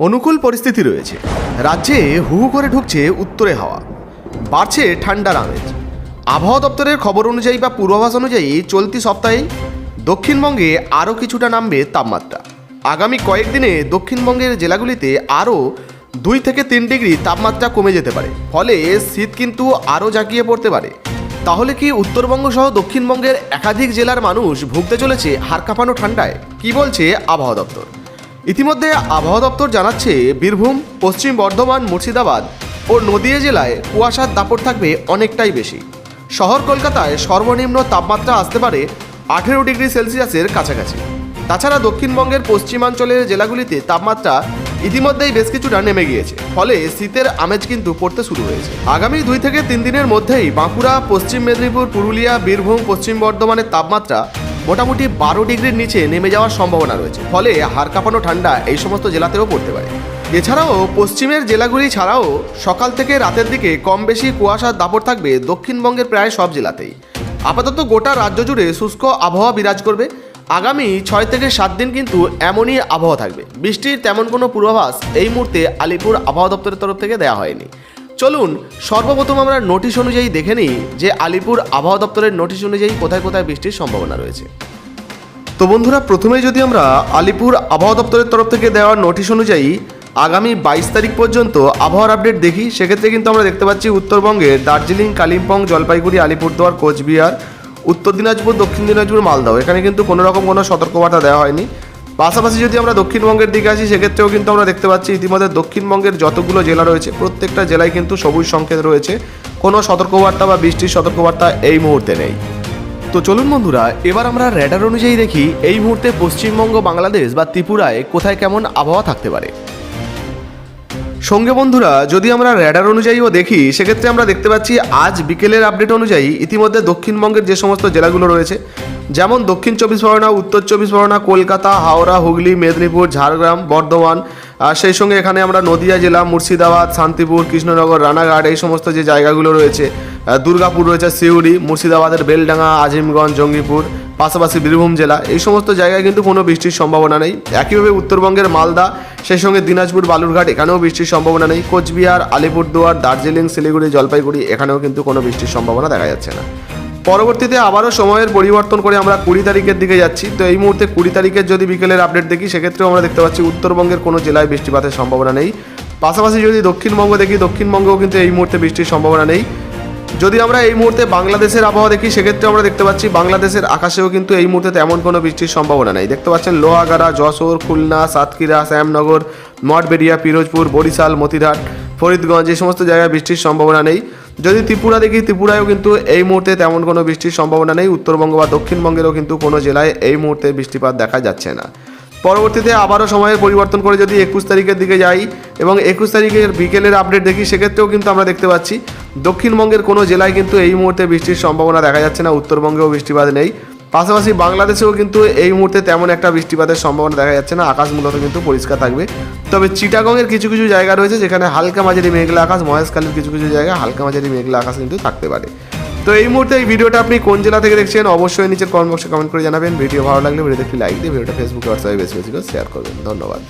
অনুকূল পরিস্থিতি রয়েছে। রাজ্যে হু করে ঢুকছে উত্তরে হাওয়া। বাড়ছে ঠান্ডার আমেজ। আবহাওয়া দপ্তরের খবর অনুযায়ী বা পূর্বাভাস অনুযায়ী চলতি সপ্তাহে দক্ষিণবঙ্গে আরও কিছুটা নামবে তাপমাত্রা। আগামী কয়েকদিনে দক্ষিণবঙ্গের জেলাগুলিতে আরও দুই থেকে তিন ডিগ্রি তাপমাত্রা কমে যেতে পারে। ফলে শীত কিন্তু আরও জাঁকিয়ে পড়তে পারে। তাহলে কি উত্তরবঙ্গ সহ দক্ষিণবঙ্গের একাধিক জেলার মানুষ ভুগতে চলেছে হাড় কাঁপানো ঠান্ডায়? কি বলছে আবহাওয়া দপ্তর? ইতিমধ্যে আবহাওয়া দপ্তর জানাচ্ছে বীরভূম, পশ্চিম বর্ধমান, মুর্শিদাবাদ ও নদিয়া জেলায় কুয়াশার দাপট থাকবে অনেকটাই বেশি। শহর কলকাতায় সর্বনিম্ন তাপমাত্রা আসতে পারে আঠেরো ডিগ্রি সেলসিয়াসের কাছাকাছি। তাছাড়া দক্ষিণবঙ্গের পশ্চিমাঞ্চলের জেলাগুলিতে তাপমাত্রা ইতিমধ্যেই বেশ কিছুটা নেমে গিয়েছে, ফলে শীতের আমেজ কিন্তু পড়তে শুরু হয়েছে। আগামী দুই থেকে তিন দিনের মধ্যেই বাঁকুড়া, পশ্চিম মেদিনীপুর, পুরুলিয়া, বীরভূম, পশ্চিম বর্ধমানের তাপমাত্রা মোটামুটি বারো ডিগ্রির নিচে নেমে যাওয়ার সম্ভাবনা রয়েছে। ফলে হাড় কাঁপানো ঠান্ডা এই সমস্ত জেলাতেও পড়তে পারে। এছাড়াও পশ্চিমের জেলাগুলি ছাড়াও সকাল থেকে রাতের দিকে কম বেশি কুয়াশার দাপট থাকবে দক্ষিণবঙ্গের প্রায় সব জেলাতেই। আপাতত গোটা রাজ্য জুড়ে শুষ্ক আবহাওয়া বিরাজ করবে। আগামী ছয় থেকে সাত দিন কিন্তু এমনই আবহাওয়া থাকবে। বৃষ্টির তেমন কোনো পূর্বাভাস এই মুহূর্তে আলিপুর আবহাওয়া দপ্তরের তরফ থেকে দেওয়া হয়নি। চলুন, সর্বপ্রথম আমরা নোটিশ অনুযায়ী দেখে নিই যে আলিপুর আবহাওয়া দপ্তরের নোটিশ অনুযায়ী কোথায় কোথায় বৃষ্টির সম্ভাবনা রয়েছে। তো বন্ধুরা, প্রথমেই যদি আমরা আলিপুর আবহাওয়া দপ্তরের তরফ থেকে দেওয়া নোটিশ অনুযায়ী আগামী বাইশ তারিখ পর্যন্ত আবহাওয়ার আপডেট দেখি, সেক্ষেত্রে কিন্তু আমরা দেখতে পাচ্ছি উত্তরবঙ্গের দার্জিলিং, কালিম্পং, জলপাইগুড়ি, আলিপুরদুয়ার, কোচবিহার, উত্তর দিনাজপুর, দক্ষিণ দিনাজপুর মালদহ এখানে কিন্তু কোনো রকম কোনো সতর্কবার্তা দেওয়া হয়নি। পাশাপাশি যদি আমরা দক্ষিণবঙ্গের দিকে আসি, সেক্ষেত্রেও কিন্তু আমরা দেখতে পাচ্ছি ইতিমধ্যে দক্ষিণবঙ্গের যতগুলো জেলা রয়েছে, প্রত্যেকটা জেলায় কিন্তু সবুজ সংকেত রয়েছে। কোনো সতর্কবার্তা বা বৃষ্টির সতর্কবার্তা এই মুহূর্তে নেই। তো চলুন বন্ধুরা, এবার আমরা র্যাডার অনুযায়ী দেখি এই মুহূর্তে পশ্চিমবঙ্গ, বাংলাদেশ বা ত্রিপুরায় কোথায় কেমন আবহাওয়া থাকতে পারে। সঙ্গে বন্ধুরা, যদি আমরা র্যাডার অনুযায়ীও দেখি, সেক্ষেত্রে আমরা দেখতে পাচ্ছি আজ বিকেলের আপডেট অনুযায়ী ইতিমধ্যে দক্ষিণবঙ্গের যে সমস্ত জেলাগুলো রয়েছে যেমন দক্ষিণ চব্বিশ পরগনা, উত্তর চব্বিশ পরগনা, কলকাতা, হাওড়া, হুগলি, মেদিনীপুর, ঝাড়গ্রাম, বর্ধমান, আর সেই সঙ্গে এখানে আমরা নদিয়া জেলা, মুর্শিদাবাদ, শান্তিপুর, কৃষ্ণনগর, রানাঘাট, এই সমস্ত যে জায়গাগুলো রয়েছে দুর্গাপুর রয়েছে, সিউড়ি, মুর্শিদাবাদের বেলডাঙ্গা, আজিমগঞ্জ, জঙ্গিপুর, পাশাপাশি বীরভূম জেলা, এই সমস্ত জায়গায় কিন্তু কোনো বৃষ্টির সম্ভাবনা নেই। একইভাবে উত্তরবঙ্গের মালদা, সেই সঙ্গে দিনাজপুর, বালুরঘাট, এখানেও বৃষ্টির সম্ভাবনা নেই। কোচবিহার, আলিপুরদুয়ার, দার্জিলিং, শিলিগুড়ি, জলপাইগুড়ি, এখানেও কিন্তু কোনো বৃষ্টির সম্ভাবনা দেখা যাচ্ছে না। পরবর্তীতে আবারও সময়ের পরিবর্তন করে আমরা কুড়ি তারিখের দিকে যাচ্ছি। তো এই মুহূর্তে কুড়ি তারিখের যদি বিকেলের আপডেট দেখি, সেক্ষেত্রেও আমরা দেখতে পাচ্ছি উত্তরবঙ্গের কোনো জেলায় বৃষ্টিপাতের সম্ভাবনা নেই। পাশাপাশি যদি দক্ষিণবঙ্গ দেখি, দক্ষিণবঙ্গেও কিন্তু এই মুহূর্তে বৃষ্টির সম্ভাবনা নেই। যদি আমরা এই মুহূর্তে বাংলাদেশের আবহাওয়া দেখি, সেক্ষেত্রে আমরা দেখতে পাচ্ছি বাংলাদেশের আকাশেও কিন্তু এই মুহূর্তে তেমন কোনো বৃষ্টির সম্ভাবনা নেই। দেখতে পাচ্ছেন লোহাগাড়া, যশোর, খুলনা, সাতক্ষীরা, শ্যামনগর মঠবেড়িয়া পিরোজপুর, বরিশাল, মতিরহাট, ফরিদগঞ্জ, এই সমস্ত জায়গায় বৃষ্টির সম্ভাবনা নেই। যদি ত্রিপুরা দেখি, ত্রিপুরায়ও কিন্তু এই মুহূর্তে তেমন কোনো বৃষ্টির সম্ভাবনা নেই। উত্তরবঙ্গ বা দক্ষিণবঙ্গেরও কিন্তু কোনো জেলায় এই মুহূর্তে বৃষ্টিপাত দেখা যাচ্ছে না। পরবর্তীতে আবারও সময়ের পরিবর্তন করে যদি একুশ তারিখের দিকে যাই এবং একুশ তারিখের বিকেলের আপডেট দেখি, সেক্ষেত্রেও কিন্তু আমরা দেখতে পাচ্ছি, দক্ষিণবঙ্গের কোনো জেলায় কিন্তু এই মুহূর্তে বৃষ্টির সম্ভাবনা দেখা যাচ্ছে না। উত্তরবঙ্গেও বৃষ্টিপাত নেই। পাশাপাশি বাংলাদেশেও কিন্তু এই মুহূর্তে তেমন একটা বৃষ্টিপাতের সম্ভাবনা দেখা যাচ্ছে না। আকাশ মূলত কিন্তু পরিষ্কার থাকবে। তবে চিটাগংয়ের কিছু কিছু জায়গা রয়েছে যেখানে হালকা মাঝারি মেঘলা আকাশ, মহেশখালীর কিছু কিছু জায়গায় হালকা মাঝারি মেঘলা আকাশ কিন্তু থাকতে পারে। তো এই মুহূর্তে এই ভিডিওটা আপনি কোন জেলা থেকে দেখছেন অবশ্যই নিচের কমেন্ট বক্সে কমেন্ট করে জানাবেন। ভিডিও ভালো লাগলে ভিডিওতে একটি লাইক দিয়ে ভিডিওটা ফেসবুকে হোয়াটসঅ্যাপে বেশি বেশি করে শেয়ার করবেন। ধন্যবাদ।